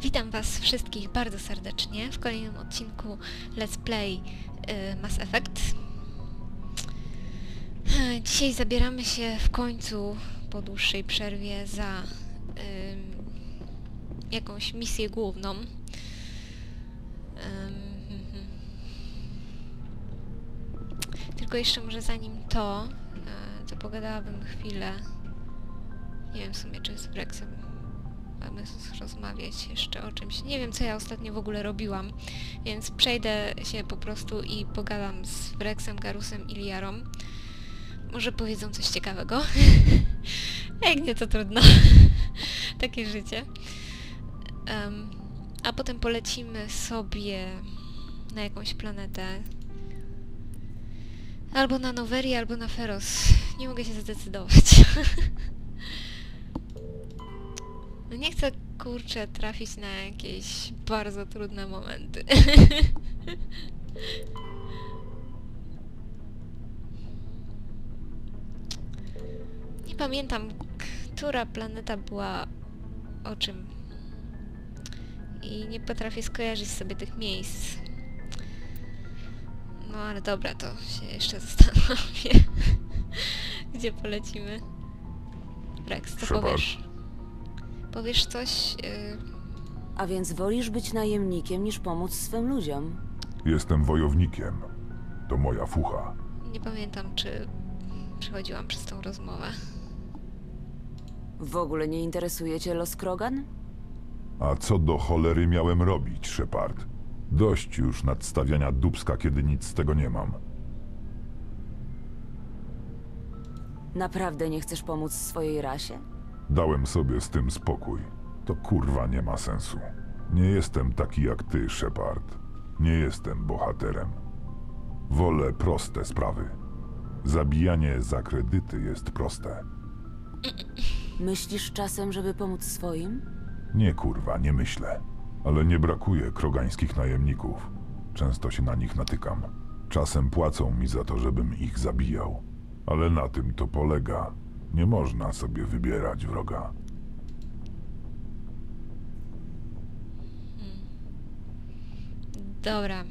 Witam Was wszystkich bardzo serdecznie w kolejnym odcinku Let's Play y, Mass Effect. Dzisiaj zabieramy się w końcu po dłuższej przerwie za jakąś misję główną. Ym, mhm. Tylko jeszcze może zanim to, e, to pogadałabym chwilę. Nie wiem w sumie, czy z Brexem mamy rozmawiać jeszcze o czymś. Nie wiem, co ja ostatnio w ogóle robiłam, więc przejdę się po prostu i pogadam z Brexem, Garusem i Liarą. Może powiedzą coś ciekawego. Jak nie, to trudno. Takie życie. Em, a potem polecimy sobie na jakąś planetę. Albo na Noverii, albo na Feros. Nie mogę się zdecydować. No nie chcę, kurczę, trafić na jakieś bardzo trudne momenty. nie pamiętam, która planeta była o czym. I nie potrafię skojarzyć sobie tych miejsc. No ale dobra, to się jeszcze zastanowię. Gdzie polecimy? Rex, co powiesz? Powiesz coś? y, A więc wolisz być najemnikiem niż pomóc swym ludziom? Jestem wojownikiem. To moja fucha. nie pamiętam, czy przechodziłam przez tą rozmowę. W ogóle nie interesuje cię los Krogan? A co do cholery miałem robić, Shepard? Dość już nadstawiania dubska, kiedy nic z tego nie mam. Naprawdę nie chcesz pomóc swojej rasie? Dałem sobie z tym spokój. To kurwa nie ma sensu. Nie jestem taki jak ty, Shepard. Nie jestem bohaterem. Wolę proste sprawy. Zabijanie za kredyty jest proste. Myślisz czasem, żeby pomóc swoim? Nie kurwa, nie myślę. Ale nie brakuje krogańskich najemników. Często się na nich natykam. Czasem płacą mi za to, żebym ich zabijał. Ale na tym to polega. Nie można sobie wybierać wroga. Dobra,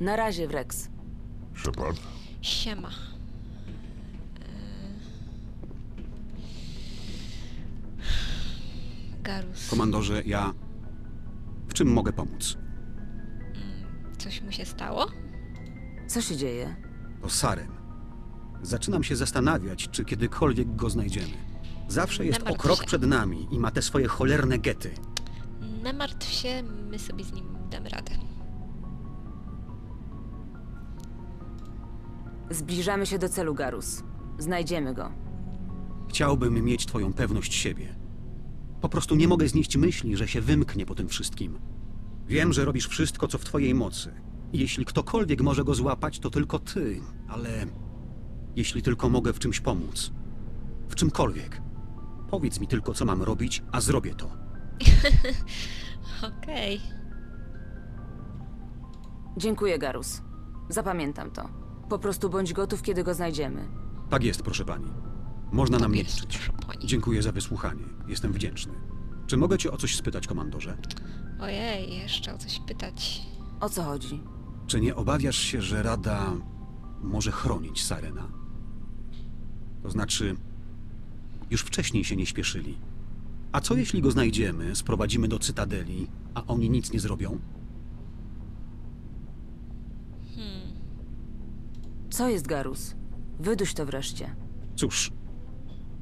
Na razie, Wrex. Shepard? siema. Y, Garus, Komandorze, ja. W czym mogę pomóc? coś mu się stało? Co się dzieje? To Saren. Zaczynam się zastanawiać, czy kiedykolwiek go znajdziemy. Zawsze jest o krok się. przed nami i ma te swoje cholerne gety. Nie martw się, my sobie z nim damy radę. Zbliżamy się do celu, Garus. Znajdziemy go. Chciałbym mieć twoją pewność siebie. Po prostu nie mogę znieść myśli, że się wymknie po tym wszystkim. Wiem, że robisz wszystko, co w twojej mocy. Jeśli ktokolwiek może go złapać, to tylko ty, ale jeśli tylko mogę w czymś pomóc, w czymkolwiek, powiedz mi tylko, co mam robić, a zrobię to. Okej. Dziękuję, Garus. Zapamiętam to. Po prostu bądź gotów, kiedy go znajdziemy. Tak jest, proszę pani. Można na mnie jest, liczyć. proszę pani. Dziękuję za wysłuchanie. Jestem wdzięczny. Czy mogę cię o coś spytać, komandorze? Ojej, jeszcze o coś pytać. O co chodzi? Czy nie obawiasz się, że Rada może chronić Sarena? To znaczy, już wcześniej się nie śpieszyli. A co jeśli go znajdziemy, sprowadzimy do Cytadeli, a oni nic nie zrobią? Co jest, Garus? Wyduś to wreszcie. Cóż,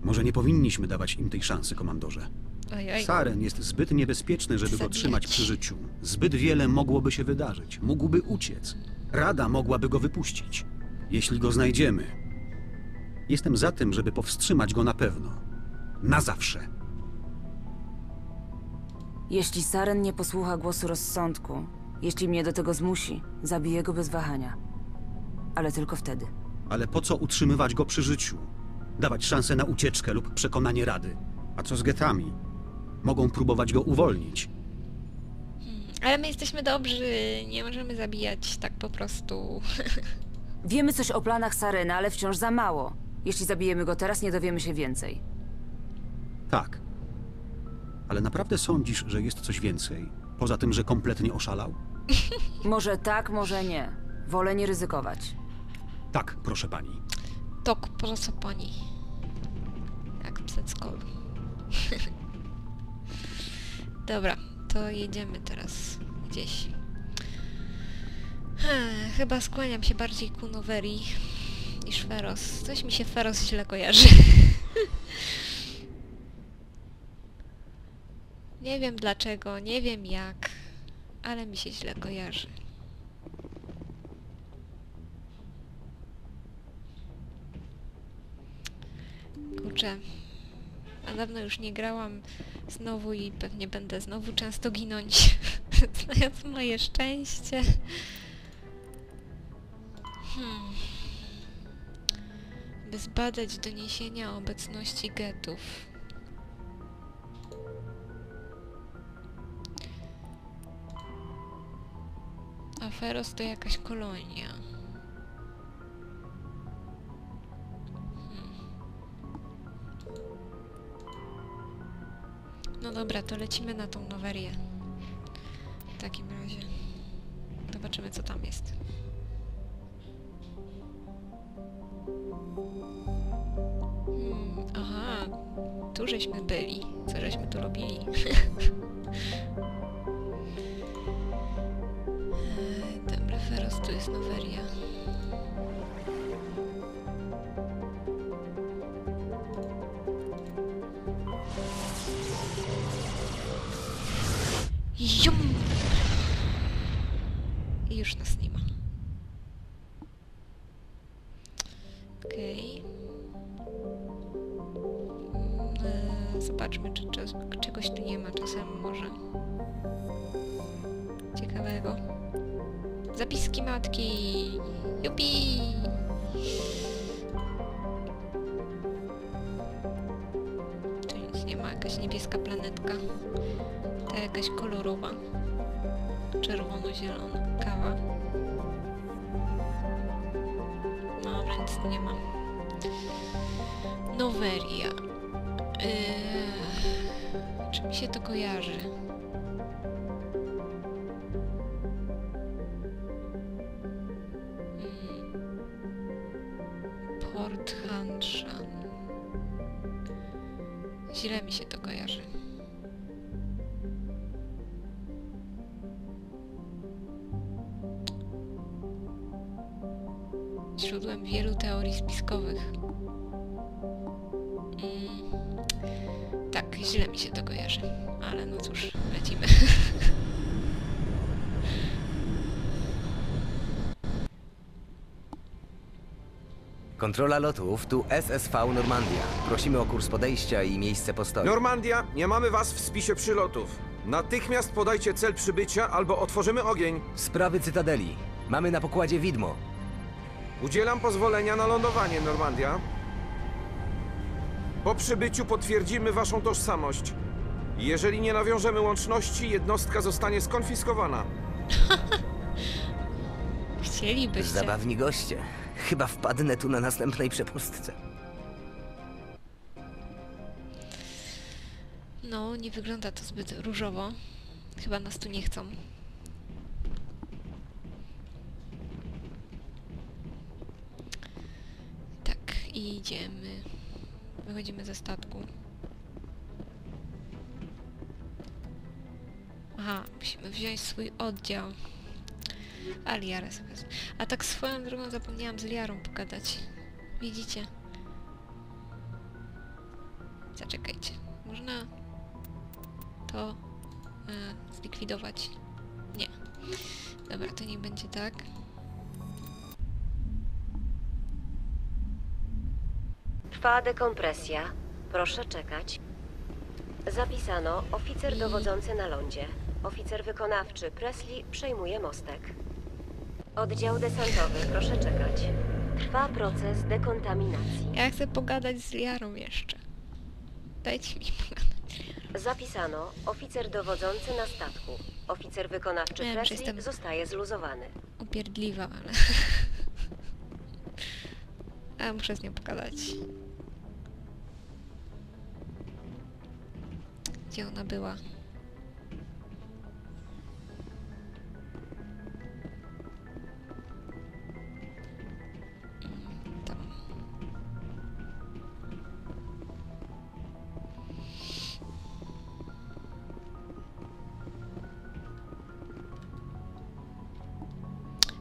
może nie powinniśmy dawać im tej szansy, komandorze. Ojej. Saren jest zbyt niebezpieczny, żeby go Zabijać. trzymać przy życiu. Zbyt wiele mogłoby się wydarzyć. Mógłby uciec. Rada mogłaby go wypuścić. Jeśli go znajdziemy, jestem za tym, żeby powstrzymać go na pewno. Na zawsze. Jeśli Saren nie posłucha głosu rozsądku, jeśli mnie do tego zmusi, zabiję go bez wahania. Ale tylko wtedy. Ale po co utrzymywać go przy życiu? Dawać szansę na ucieczkę lub przekonanie Rady. A co z getami? Mogą próbować go uwolnić. Ale my jesteśmy dobrzy, nie możemy zabijać tak po prostu. Wiemy coś o planach Sarena, ale wciąż za mało. Jeśli zabijemy go teraz, nie dowiemy się więcej. Tak. Ale naprawdę sądzisz, że jest coś więcej? Poza tym, że kompletnie oszalał? Może tak, może nie. Wolę nie ryzykować. Tak, proszę pani. Tok, proszę pani. Jak przedszkolu. Dobra, to jedziemy teraz gdzieś. Chyba skłaniam się bardziej ku Nowerii niż Feros. Coś mi się Feros źle kojarzy. nie wiem dlaczego, nie wiem jak, ale mi się źle kojarzy. Kurczę, a dawno już nie grałam znowu i pewnie będę znowu często ginąć, znając moje szczęście. Zbadać doniesienia o obecności getów. Aferos to jakaś kolonia. No dobra, to lecimy na tą nowerię. W takim razie. Zobaczymy, co tam jest. Żeśmy byli. Co żeśmy tu robili? Zobaczmy, czy, czy czegoś tu nie ma czasem może. Ciekawego. Zapiski matki! Jupi! Tu nic nie ma, jakaś niebieska planetka. Ta jakaś kolorowa. Czerwono-zielona kawa. No, więc nie mam. Noweria. Yy, czy mi się to kojarzy? Mm. Port Hanshan. Źle mi się to kojarzy. źródłem wielu teorii spiskowych. Źle mi się to kojarzy, ale no cóż, lecimy. Kontrola lotów, tu SSV Normandia. Prosimy o kurs podejścia i miejsce postoju. Normandia, nie mamy was w spisie przylotów. Natychmiast podajcie cel przybycia albo otworzymy ogień. Sprawy Cytadeli. Mamy na pokładzie widmo. Udzielam pozwolenia na lądowanie, Normandia. Po przybyciu potwierdzimy waszą tożsamość. Jeżeli nie nawiążemy łączności, jednostka zostanie skonfiskowana. Chcielibyście. Zabawni goście. Chyba wpadnę tu na następnej przepustce. No, nie wygląda to zbyt różowo. Chyba nas tu nie chcą. Tak, i idziemy. Wychodzimy ze statku. Aha, musimy wziąć swój oddział. A Liarę sobie. A tak swoją drogą zapomniałam z Liarą pogadać. Widzicie? Zaczekajcie. Można to e, zlikwidować. Nie. Dobra, to nie będzie tak. Trwa dekompresja. Proszę czekać. Zapisano oficer dowodzący na lądzie. Oficer wykonawczy Presley przejmuje mostek. Oddział desantowy, proszę czekać. Trwa proces dekontaminacji. Ja chcę pogadać z Liarą jeszcze. Dajcie mi pogadać. Zapisano oficer dowodzący na statku. Oficer wykonawczy Wiem, że Presley jestem- zostaje zluzowany. Upierdliwa, ale... A muszę z nią pogadać. Gdzie ona była.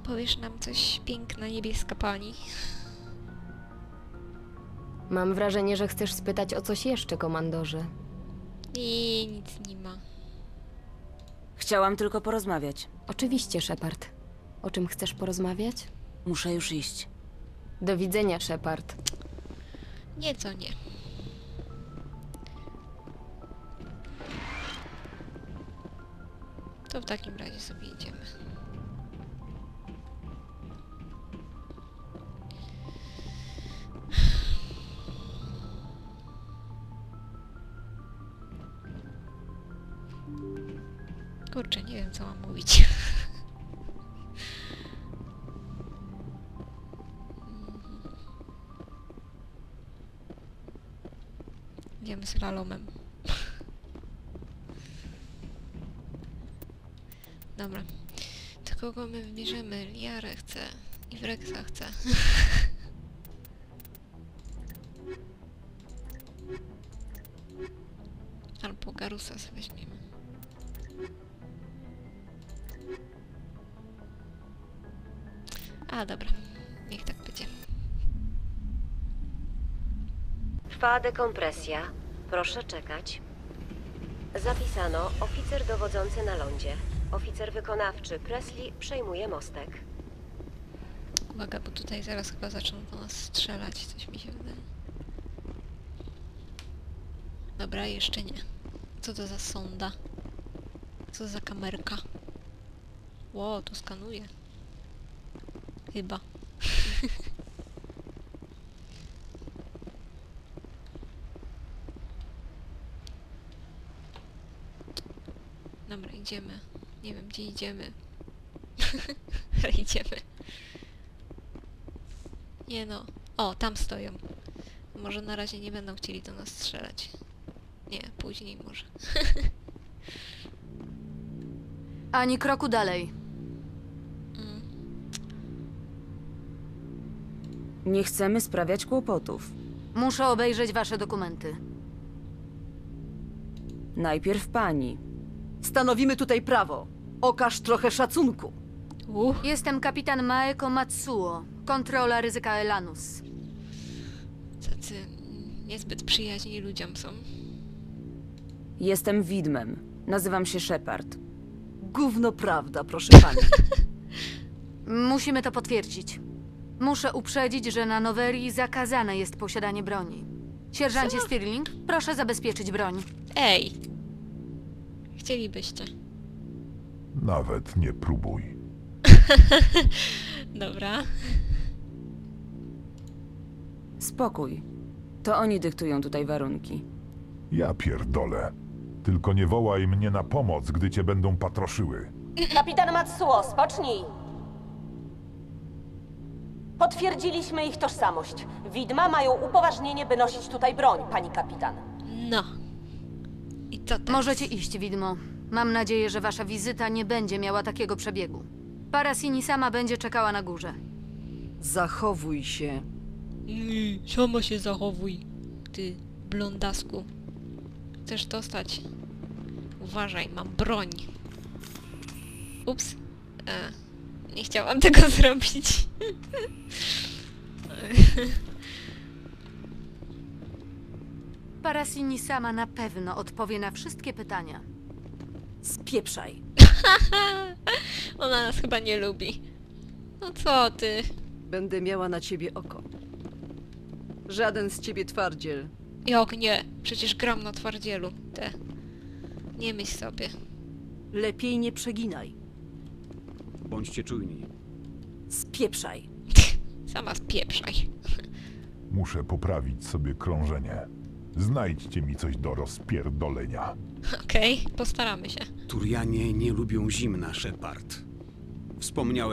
Powiesz nam coś piękna niebieska pani. Mam wrażenie, że chcesz spytać o coś jeszcze, komandorze. I nic nie ma. Chciałam tylko porozmawiać. Oczywiście, Shepard. O czym chcesz porozmawiać? Muszę już iść. Do widzenia, Shepard. Nieco nie. To w takim razie sobie idziemy. Idziemy slalomem. Dobra. To kogo my wybierzemy? Liarę chcę. I Wrexa chcę. Albo Garusa sobie weźmiemy. A, dobra. Niech tak będzie. Trwa dekompresja. Proszę czekać. Zapisano oficer dowodzący na lądzie. Oficer wykonawczy Presley przejmuje mostek. Uwaga, bo tutaj zaraz chyba zaczną do nas strzelać, coś mi się wydaje. Dobra, jeszcze nie. Co to za sonda? Co za kamerka? Ło, to skanuje. Chyba. Dobra, idziemy. Nie wiem, gdzie idziemy. Ale idziemy. Nie no. O, tam stoją. Może na razie nie będą chcieli do nas strzelać. Nie, później może. Ani kroku dalej. Mm. Nie chcemy sprawiać kłopotów. Muszę obejrzeć wasze dokumenty. Najpierw pani. Stanowimy tutaj prawo. Okaż trochę szacunku. Uch, Jestem kapitan Maeko Matsuo, kontrola ryzyka Elanus. tacy niezbyt przyjaźni ludziom są. Jestem widmem. Nazywam się Shepard. Gówno prawda, proszę pani. Musimy to potwierdzić. Muszę uprzedzić, że na Nowerii zakazane jest posiadanie broni. Sierżancie Stirling, proszę zabezpieczyć broń. Ej! Chcielibyście. Nawet nie próbuj. Dobra. Spokój. To oni dyktują tutaj warunki. Ja pierdolę. Tylko nie wołaj mnie na pomoc, gdy cię będą patroszyły. Kapitan Matsuo, spocznij! Potwierdziliśmy ich tożsamość. Widma mają upoważnienie, by nosić tutaj broń, pani kapitan. No. Co teraz? Możecie iść, widmo. Mam nadzieję, że wasza wizyta nie będzie miała takiego przebiegu. Parasini sama będzie czekała na górze. Zachowuj się. Yy, sama się zachowuj, ty blondasku. Chcesz dostać? Uważaj, mam broń. Ups. E, nie chciałam tego zrobić. Parasini sama na pewno odpowie na wszystkie pytania. Spieprzaj. Ona nas chyba nie lubi. No co ty? Będę miała na ciebie oko. Żaden z ciebie twardziel. Jak nie? Przecież gram na twardzielu. Te. Nie myśl sobie. Lepiej nie przeginaj. Bądźcie czujni. Spieprzaj. Sama spieprzaj. Muszę poprawić sobie krążenie. Znajdźcie mi coś do rozpierdolenia. Okej, postaramy się. Turianie nie lubią zimna, Shepard. Wspomniałem